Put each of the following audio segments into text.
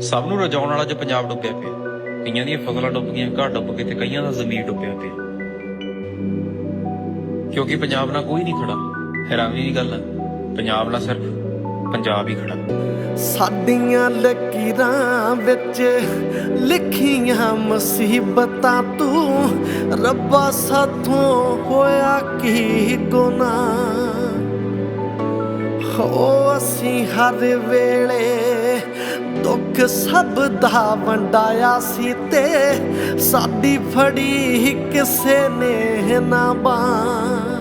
ਸਭ ਨੂੰ ਰਜਾਉਣ ਵਾਲਾ ਜੇ ਪੰਜਾਬ ਡੁੱਬਿਆ ਪਿਆ। ਕਈਆਂ ਦੀਆਂ ਫਸਲਾਂ ਡੁੱਬ ਗਈਆਂ ਘਰ ਡੁੱਬ ਗਏ ਤੇ ਕਈਆਂ ਦਾ ਜ਼ਮੀਰ ਡੁੱਬਿਆ ਪਿਆ। ਕਿਉਂਕਿ ਪੰਜਾਬ ਨਾਲ ਕੋਈ ਨਹੀਂ ਖੜਾ। ਹੈਰਾਨੀ ਦੀ ਗੱਲ ਹੈ ਪੰਜਾਬ ਨਾਲ ਸਿਰਫ ਪੰਜਾਬ ਹੀ ਖੜਾ। ਸਾਡੀਆਂ ਲਕੀਰਾਂ ਵਿੱਚ ਲਿਖੀਆਂ ਮੁਸੀਬਤਾਂ ਤੂੰ ਰੱਬਾ ਸਾਥੋਂ ਹੋਇਆ ਕੀ ਗੁਨਾਹ? ਹੋ ਅਸੀਂ ਹਰ ਵੇਲੇ ਦੁੱਖ ਸਭ ਦਾ ਵੰਡਾਇਆ ਸੀ ਤੇ ਸਾਡੀ ਫੜੀ ਕਿਸੇ ਨੇ ਨਾ ਬਾਂ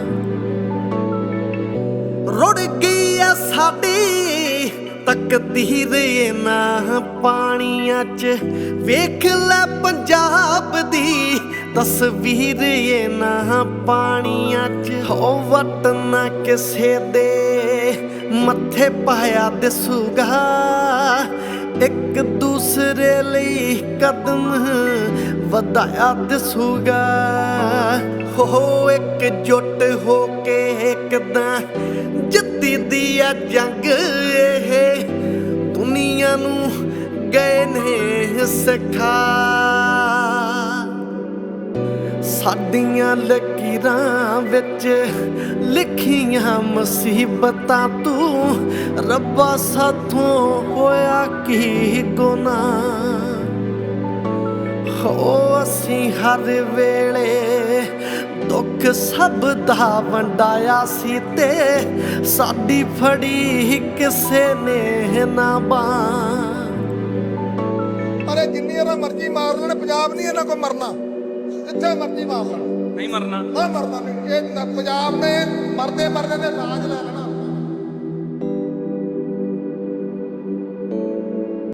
ਰੁੜ ਗਈ ਐ ਸਾਡੀ ਤਕਦੀਰ ਇਹਨਾਂ ਪਾਣੀਆਂ 'ਚ। ਵੇਖ ਲੈ ਪੰਜਾਬ ਦੀ ਤਸਵੀਰ ਇਹਨਾਂ ਪਾਣੀਆਂ 'ਚ। ਹੋ ਵਟ ਨਾ ਕਿਸੇ ਦੇ ਮੱਥੇ ਪਾਇਆ ਦਿਸੂਗਾ। ਇੱਕ ਦੂਸਰੇ ਲਈ ਕਦਮ ਵਧਾਇਆ ਦਿਸੂਗਾ ਹੋ ਇੱਕ ਜੁੱਟ ਹੋ ਕੇ ਕਿਦਾਂ ਜਿੱਤੀ ਦੀ ਆ ਜੰਗ ਇਹ। ਦੁਨੀਆ ਨੂੰ ਗਏ ਨੇ ਸਿਖਾ। ਸਾਡੀਆਂ ਲਕੀਰਾਂ ਵਿੱਚ ਲਿਖੀਆਂ ਮੁਸੀਬਤਾਂ ਤੂੰ ਰੱਬਾ ਸਾਥੋਂ ਹੋਇਆ ਕੀ ਗੁਨਾਹ? ਹੋ, ਅਸੀਂ ਹਰ ਵੇਲੇ ਦੁੱਖ ਸਭ ਦਾ ਵੰਡਾਇਆ ਸੀ ਤੇ ਸਾਡੀ ਫੜੀ ਕਿਸੇ ਨੇ ਨਾ ਬਾਂਹ। ਅਰੇ ਜਿੰਨੀ ਇਹਨਾਂ ਮਰਜ਼ੀ ਮਾਰ ਲੈਣ ਪੰਜਾਬ ਨਹੀਂ ਇਹਨਾਂ ਕੋ ਮਰਨਾ। ਜਿੱਥੇ ਮਰਜ਼ੀ ਮਾਰ ਲੈਣ ਨਹੀਂ ਮਰਨਾ। ਨਾ ਮਰਨਾ। ਨਹੀਂ ਇਹ ਨ- ਪੰਜਾਬ ਨੇ ਮਰਦੇ ਮਰਦੇ ਨੇ ਰਾਜ ਲੈ ਲੈਣਾ।